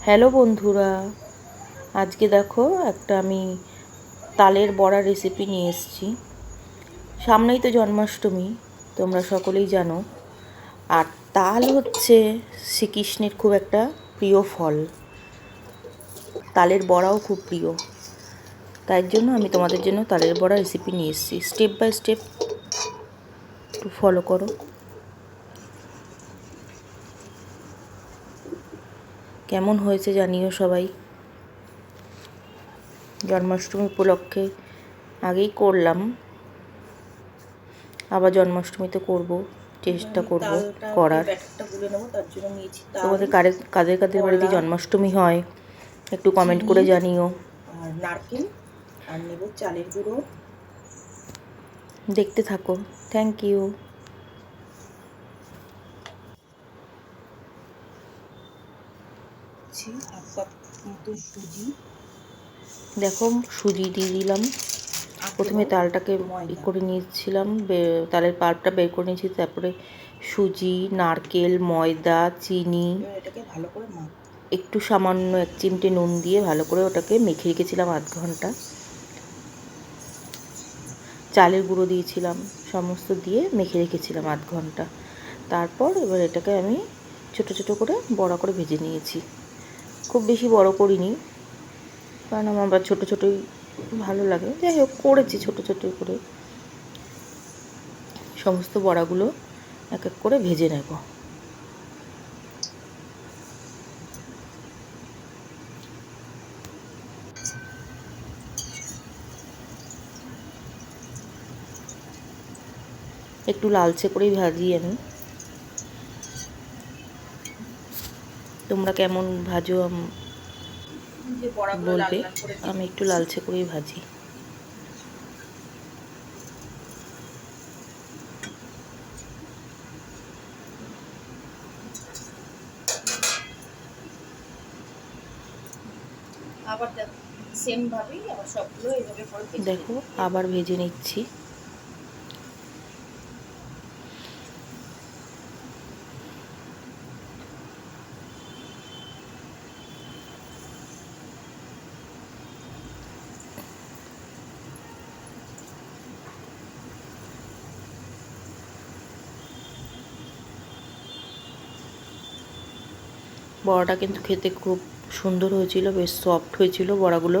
Hello বন্ধুরা, আজকে দেখো একটা আমি তালের বড়া রেসিপি নিয়ে এসেছি। সামনেই তো জন্মাষ্টমী, তোমরা সকলেই জানো। আর তাল হচ্ছে শ্রীকৃষ্ণের খুব একটা প্রিয় ফল। তালের বড়াও খুব প্রিয়। তাই জন্য আমি তোমাদের জন্য তালের বড়া রেসিপি নিয়ে এসেছি। স্টেপ বাই স্টেপ একটু ফলো করো। কেমন হয়েছে জানিও সবাই। জন্মাষ্টমী উপলক্ষে আগেই করলাম। আবার জন্মাষ্টমীতে করব চেষ্টা করব করার। তোমাদের কাদের কাদের কাদের বাড়িতে জন্মাষ্টমী হয় একটু কমেন্ট করে জানিও। আর নারকেল আর নেব চালের গুঁড়ো। দেখতে থাকো। থ্যাংক ইউ ছি হাফ কাপ মতো সুজি। দেখো সুজি দিয়ে দিলাম। প্রথমে তালটাকে। ই করে নিয়েছিলাম তালের পাল্পটা বের করে নিয়েছি তারপরে সুজি নারকেল ময়দা চিনি। এটাকে ভালো করে একটু সামান্য এক চিমটে নুন দিয়ে ভালো করে ওটাকে মেখে রেখেছিলাম আধ ঘণ্টা। চালের গুঁড়ো দিয়েছিলাম সমস্ত দিয়ে মেখে রেখেছিলাম আধ ঘণ্টা। তারপর এবার এটাকে আমি ছোট ছোট করে বড়া করে ভেজে নিয়েছি। খুব বেশি বড় করিনি। কারণ আমার আবার ছোটো ছোটোই ভালো লাগে। যাই হোক, করেছি ছোটো ছোটো করে। সমস্ত বড়াগুলো এক এক করে ভেজে নেব। একটু লালচে করেই ভাজি আমি। তোমরা কেমন ভাজো বলবে আমি একটু লালচে করেই ভাজি। আবার দেখো আবার সবগুলো এইভাবে দেখো আবার ভেজে নিচ্ছি। বড়াটা কিন্তু খেতে খুব সুন্দর হয়েছিল বেশ সফট হয়েছিল বড়াগুলো।